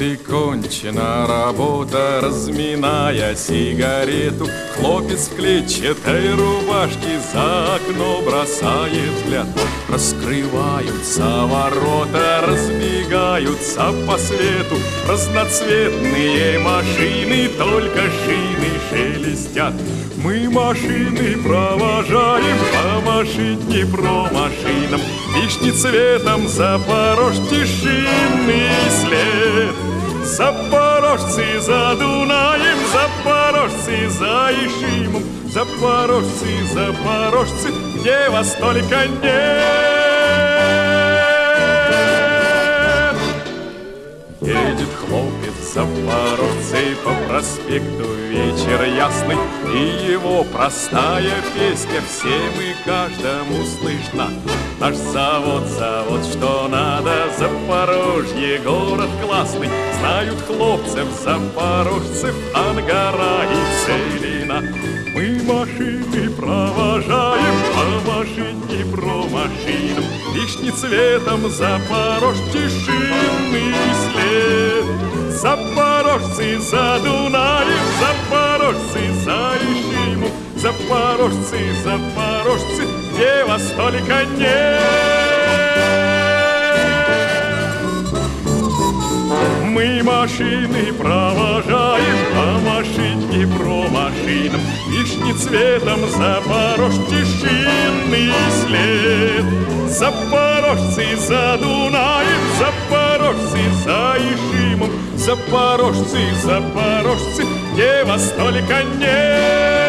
и кончена работа, разминая сигарету. Хлопец в клетчатой рубашке за окно бросает взгляд. Раскрываются ворота, разбегаются по свету. Разноцветные машины, только шины шелестят. Мы машины провожаем по машине про машинам. Вишни цветом запорожьте шинный след. Запорожцы за Дунаем, запорожцы за Ишимом, Запорожцы, запорожцы, где вас только нет. Едет хлопец запорожцей по проспекту вечер ясный, И его простая песня всем и каждому слышна. Наш завод, завод, что надо, Запорожье, город классный, Знают хлопцев, запорожцев, Ангара и Целина. Мы машины провожаем, по машине про машину, Вишни цветом запорожьте шинный след. Запорожцы за Дунаем, запорожцы за Ишимом, Запорожцы, запорожцы, где вас только нет. Машины провожаем, по машине про машинам, Вишни цветом запорожьте шинный след. Запорожцы за Дунаем, запорожцы за Ишимом, Запорожцы, запорожцы, где вас только нет.